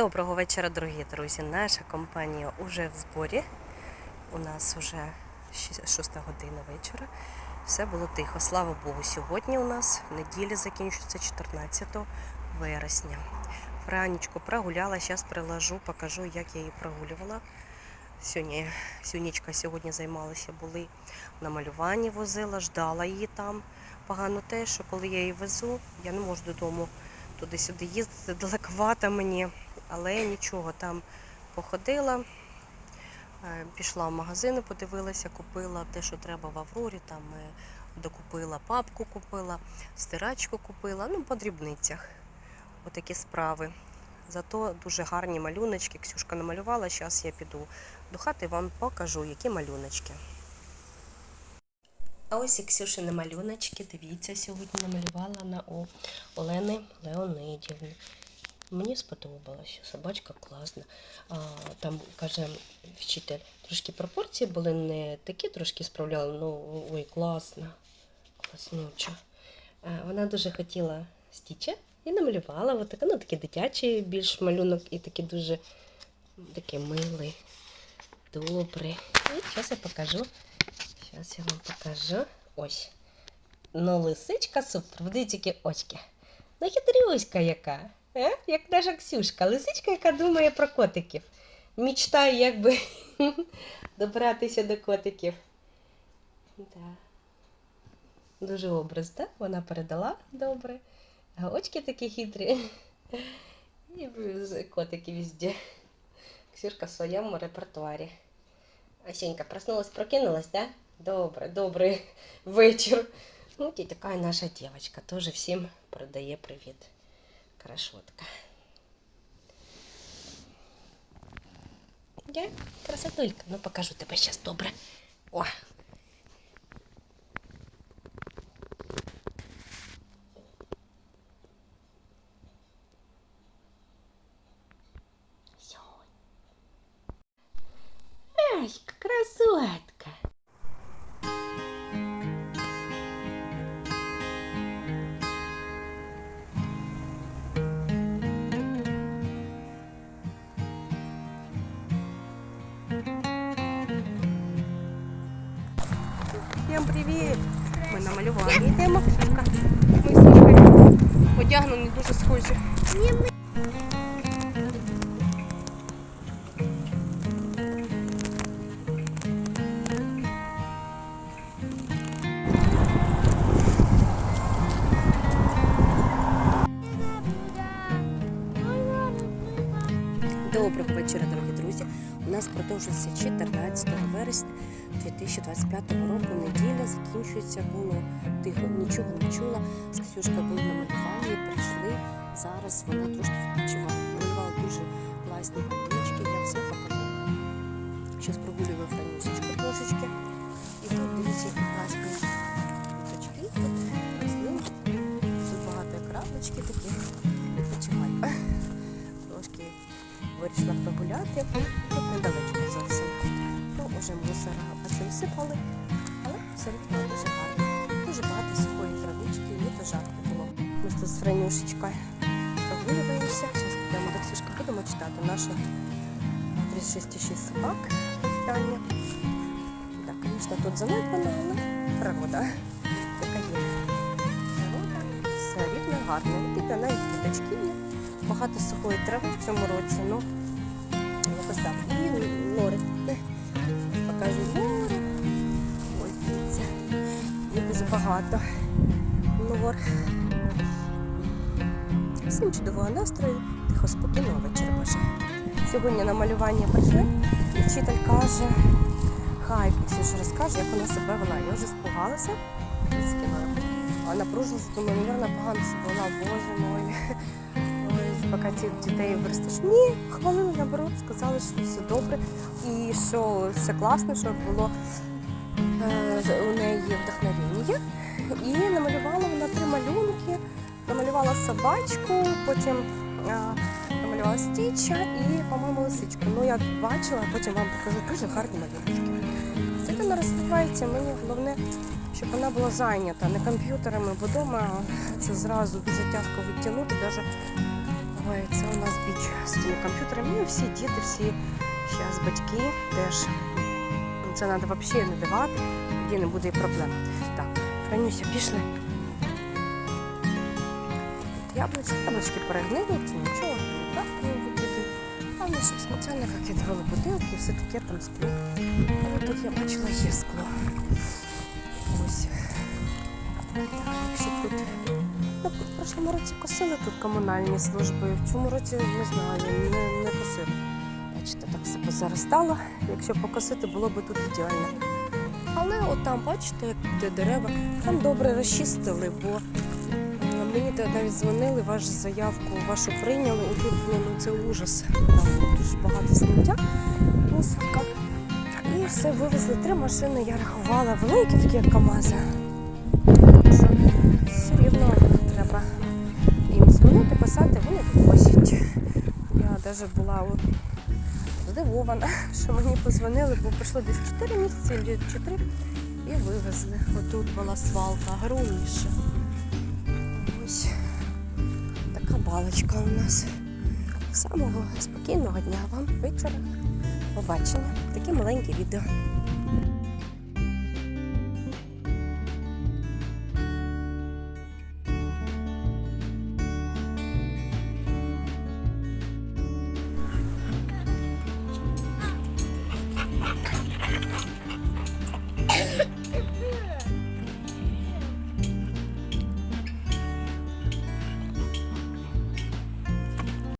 Доброго вечора, дорогі друзі. Наша компанія уже в зборі. У нас вже 6 година вечора. Все було тихо. Слава Богу, сьогодні у нас неділя закінчується 14 вересня. Франічку прогуляла, зараз приложу, покажу, як я її прогулювала. Сьогодні Сюнічка сьогодні займалася, були на малюванні, возила, ждала її там. Погано те, що коли я її везу, я не можу додому туди-сюди їздити, далековато мені, але нічого, там походила, е, пішла в магазини, подивилася, купила те, що треба в Аврорі, там е, докупила папку, купила, стирачку купила, ну, по дрібницях. Отакі справи. Зато дуже гарні малюночки. Ксюшка намалювала. Зараз я піду до хати вам покажу, які малюночки. А ось і Ксюшини малюночки. Дивіться, сьогодні намалювала на у Олени Леонидівни. Мені сподобалося, собачка класна. А, там каже вчитель, трошки пропорції були не такі, трошки справляли, ну ой, класно, класнюча. А, вона дуже хотіла стіча і намалювала. От ну, такий дитячий більш малюнок і такий дуже такий милий, добрий. І зараз я покажу. Зараз я вам покажу. Ось. Ну, лисичка супер. Подивіться, які очки. Ну, хитрюська яка. Е? Як наша Ксюшка. Лисичка, яка думає про котиків. Мічтає, якби добратися до котиків. Да. Дуже образ, так? Вона передала добре. А очки такі хитрі. І котики везде. Ксюшка в своєму репертуарі. Асенька проснулась, прокинулась, да? Добре, добрий вечір. Ну, і така наша дівчинка. Теж всім передає привіт. Красотка. Я красотулька. Ну, покажу тебе зараз добре. О. Всё. Ай, красотка. Всім привіт! Ми на малювання йдемо. Ми Ксюшкою одягнені дуже схожі. Доброго вечора, дорогі друзі. У нас продовжується 14 вересня 2025 року. Неділя закінчується, було тихо, нічого не чула. З Ксюшкою були на малюванні, прийшли. Зараз вона трошки відпочиває. Малювала дуже класні малюночки, я все покажу. Зараз прогулюю Франюсечку трошечки. І тут дивіться, класні квіточки. Тут багато крапочки такі. Відпочиваю. Трошки вирішила прогуляти. Уже мусора бачу висипали, але все одно дуже гарно. Дуже багато сухої травички, і то жарко було. Ми тут з Франюшечкою прогулюємося. Зараз підемо до Ксюшки, будемо читати нашу 366 собак повідання. Так, звісно, тут занедбано, але природа. Така є. Природа, все рівно гарно. Видите, навіть квіточки є. Багато сухої трави в цьому році, ну якось так. І нори. Нори. Ось дивіться. Є дуже багато нор. Всім чудового настрою, тихо спокійного вечора бажаю. Сьогодні на малювання прийшли, і вчитель каже, хай Ксюша розкаже, як вона себе вела. Я вже спугалася. А напружилася, думаю, мабуть, погано себе вела, боже мой. Поки ці дітей виростеш. Ні, хвалили наоборот, сказали, що все добре і що все класно, що було е, у неї вдохновення. І намалювала вона три малюнки. Намалювала собачку, потім е, намалювала стіча і, по-моєму, лисичку. Ну, я бачила, потім вам покажу дуже гарні малюнки. Дитина розвивається, мені головне, щоб вона була зайнята не комп'ютерами, бо вдома це зразу дуже тяжко відтягнути, навіть відбувається у нас біч з тими комп'ютерами. І всі діти, всі зараз батьки теж. Це треба взагалі не давати, тоді не буде і проблем. Так, Франюся, пішли. Тут яблучки, яблучки перегнили, це нічого, так не буде. А вони щоб не викидували бутилки, все таке там скло. Але тут я бачила є скло. Ось. Якщо тут. Ну, в прошлому році косили тут комунальні служби, в цьому році не знаю, не, не косили. Бачите, так все позаростало. Якщо покосити, було б тут ідеально. Але от там, бачите, як де дерева, там добре розчистили, бо е, мені навіть дзвонили, вашу заявку вашу прийняли, тут ну, ну, це ужас. Там дуже багато сміття. Мусорка. І все вивезли три машини, я рахувала, великі такі, як КАМАЗи. Навіть була от здивована, що мені позвонили, бо пройшло десь 4 місяці чи 3 і вивезли. Отут була свалка, огромніша. Ось така балочка у нас. Самого спокійного дня вам вечора. Побачення. Таке маленьке відео.